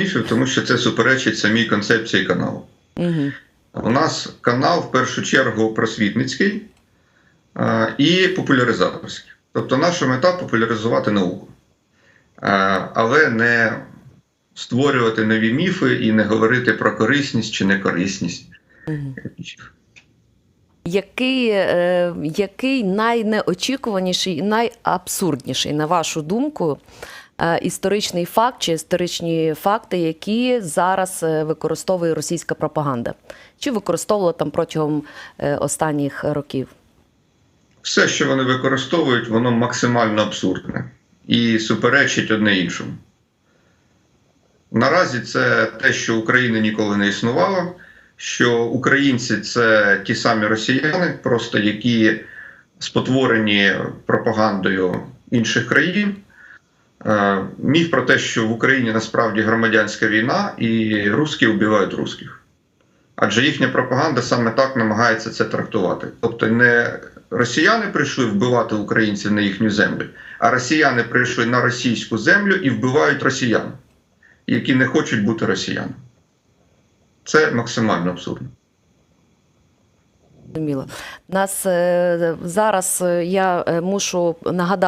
міфів, тому що це суперечить самій концепції каналу. Угу. У нас канал в першу чергу просвітницький е, і популяризаторський. Тобто наша мета популяризувати науку, Е, але не створювати нові міфи і не говорити про корисність чи некорисність. Угу. Який, е, який найнеочікуваніший і найабсурдніший, на вашу думку, історичний факт чи історичні факти, які зараз е, використовує російська пропаганда? Чи використовувала там протягом е, останніх років? Все, що вони використовують, воно максимально абсурдне і суперечить одне іншому. Наразі це те, що України ніколи не існувало, що українці це ті самі росіяни, просто які спотворені пропагандою інших країн. Е, Міф про те, що в Україні насправді громадянська війна і русські вбивають русських. Адже їхня пропаганда саме так намагається це трактувати. Тобто не росіяни прийшли вбивати українців на їхню землю, а росіяни прийшли на російську землю і вбивають росіян, які не хочуть бути росіянами. Це максимально абсурдно. Зрозуміло. Нас е, зараз е, я мушу нагадати.